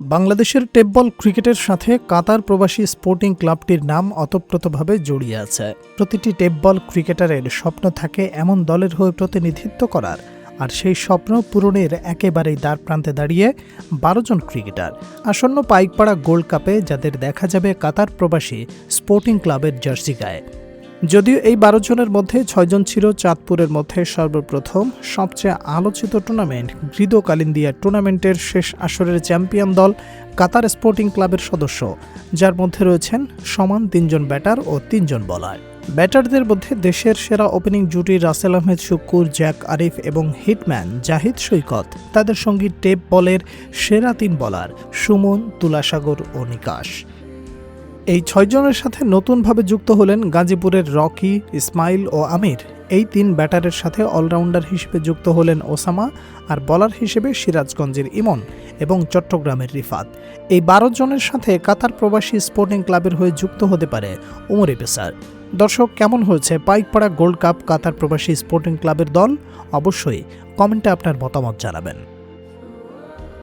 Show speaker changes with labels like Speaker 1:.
Speaker 1: বাংলাদেশের টেপবল ক্রিকেটের সাথে কাতার প্রবাসী স্পোর্টিং ক্লাবটির নাম অতপ্রতভাবে জড়িয়ে আছে। প্রতিটি টেপবল ক্রিকেটারের স্বপ্ন থাকে এমন দলের হয়ে প্রতিনিধিত্ব করার, আর সেই স্বপ্ন পূরণের একেবারেই দ্বার প্রান্তে দাঁড়িয়ে বারো জন ক্রিকেটার। আসন্ন পাইকপাড়া গোল্ড কাপে যাদের দেখা যাবে কাতার প্রবাসী স্পোর্টিং ক্লাবের জার্সি গায়ে। যদিও এই বারো জনের মধ্যে ছয়জন ছিল চাঁদপুরের মধ্যে সর্বপ্রথম, সবচেয়ে আলোচিত টুর্নামেন্ট গ্রিদো কালিন্দিয়া টুর্নামেন্টের শেষ আসরের চ্যাম্পিয়ন দল কাতার স্পোর্টিং ক্লাবের সদস্য, যার মধ্যে রয়েছেন সমান তিনজন ব্যাটার ও তিনজন বলার। ব্যাটারদের মধ্যে দেশের সেরা ওপেনিং জুটি রাসেল আহমেদ শুক্কুর, জ্যাক আরিফ এবং হিটম্যান জাহিদ সৈকত, তাদের সঙ্গী টেপ বলের সেরা তিন বলার সুমন, তুলাসাগর ও নিকাশ। এই ছয়জনের সাথে নতুনভাবে যুক্ত হলেন গাজীপুরের রকি, ইসমাইল ও আমির। এই তিন ব্যাটারের সাথে অলরাউন্ডার হিসেবে যুক্ত হলেন ওসামা আর বলার হিসেবে সিরাজগঞ্জের ইমন এবং চট্টগ্রামের রিফাত। এই বারো জনের সাথে কাতার প্রবাসী স্পোর্টিং ক্লাবের হয়ে যুক্ত হতে পারে উমর পেসার দর্শক, কেমন হয়েছে পাইকপাড়া গোল্ড কাপ কাতার প্রবাসী স্পোর্টিং ক্লাবের দল? অবশ্যই কমেন্টে আপনার মতামত জানাবেন।